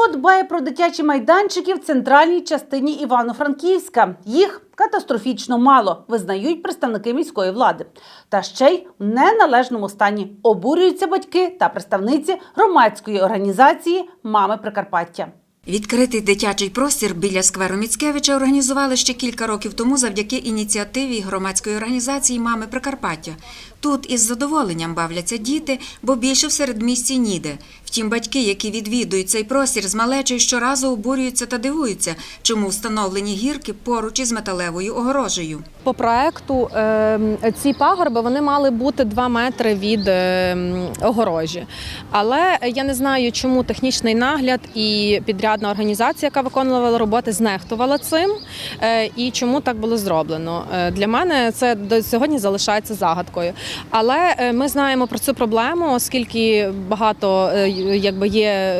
Хто дбає про дитячі майданчики в центральній частині Івано-Франківська? Їх катастрофічно мало, визнають представники міської влади. Та ще й в неналежному стані обурюються батьки та представниці громадської організації Мами Прикарпаття. Відкритий дитячий простір біля скверу Міцкевича організували ще кілька років тому завдяки ініціативі громадської організації Мами Прикарпаття. Тут із задоволенням бавляться діти, бо більше в середмісті ніде. Втім, батьки, які відвідують цей простір з малечою, щоразу обурюються та дивуються, чому встановлені гірки поруч із металевою огорожею. По проекту е, ці пагорби вони мали бути 2 метри від е, огорожі. Але я не знаю, чому технічний нагляд і підрядна організація, яка виконувала роботи, знехтувала цим е, і чому так було зроблено. Е, Для мене це до сьогодні залишається загадкою. Але е, ми знаємо про цю проблему, оскільки багато якби є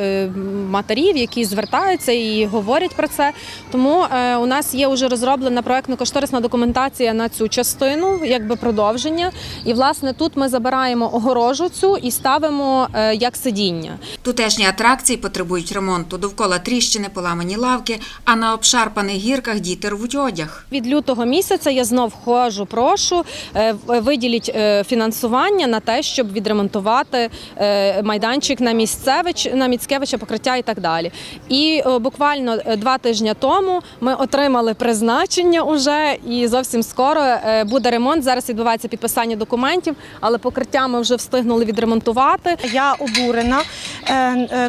матерів, які звертаються і говорять про це. Тому у нас є вже розроблена проектно-кошторисна документація на цю частину, якби продовження. І власне тут ми забираємо огорожу цю і ставимо як сидіння. Тутешні атракції потребують ремонту. Довкола тріщини, поламані лавки, а на обшарпаних гірках діти рвуть одяг. Від лютого місяця я знов ходжу, прошу е, виділіть е, фінансування на те, щоб відремонтувати е, майданчик на місцевич, на Міцкевича, покриття і так далі. І буквально два тижні тому ми отримали призначення уже, і зовсім скоро буде ремонт. Зараз відбувається підписання документів, але покриття ми вже встигнули відремонтувати. Я обурена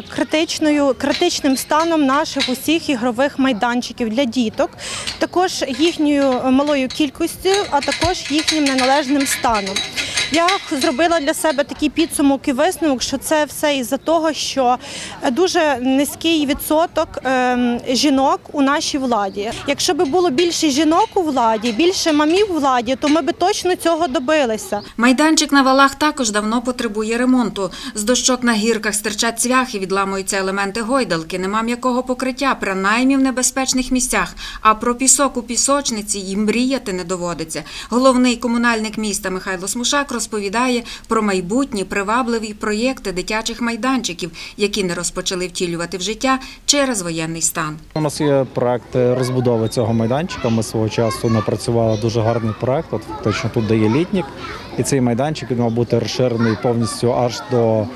критичною критичним станом наших усіх ігрових майданчиків для діток, також їхньою малою кількістю, а також їхнім неналежним станом. Я зробила для себе такий підсумок і висновок, що це все із-за того, що дуже низький відсоток ем, жінок у нашій владі. Якщо би було більше жінок у владі, більше мамів у владі, то ми би точно цього добилися. Майданчик на валах також давно потребує ремонту. З дощок на гірках стирчать цвяхи, відламуються елементи гойдалки, нема м'якого покриття, принаймні в небезпечних місцях. А про пісок у пісочниці й мріяти не доводиться. Головний комунальник міста Михайло Смушак розповідає про майбутні привабливі проєкти дитячих майданчиків, які не розпочали втілювати в життя через воєнний стан. У нас є проект розбудови цього майданчика. Ми свого часу напрацювали дуже гарний проект. От фактично тут де є літнік, і цей майданчик він мав бути розширений повністю аж до е,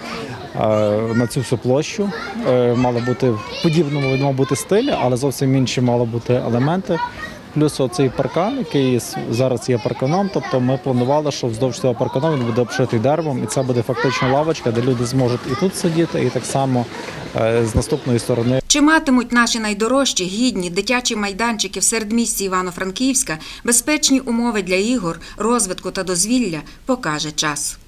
на цю всю площу. Е, Мало бути в подібному мав бути стилі, але зовсім інші мали бути елементи. Плюс оцей паркан, який зараз є парканом. Тобто ми планували, що вздовж цього паркану він буде обшитий деревом, і це буде фактично лавочка, де люди зможуть і тут сидіти, і так само е, з наступної сторони Чи матимуть наші найдорожчі гідні дитячі майданчики в середмісті Івано-Франківська безпечні умови для ігор, розвитку та дозвілля, покаже час.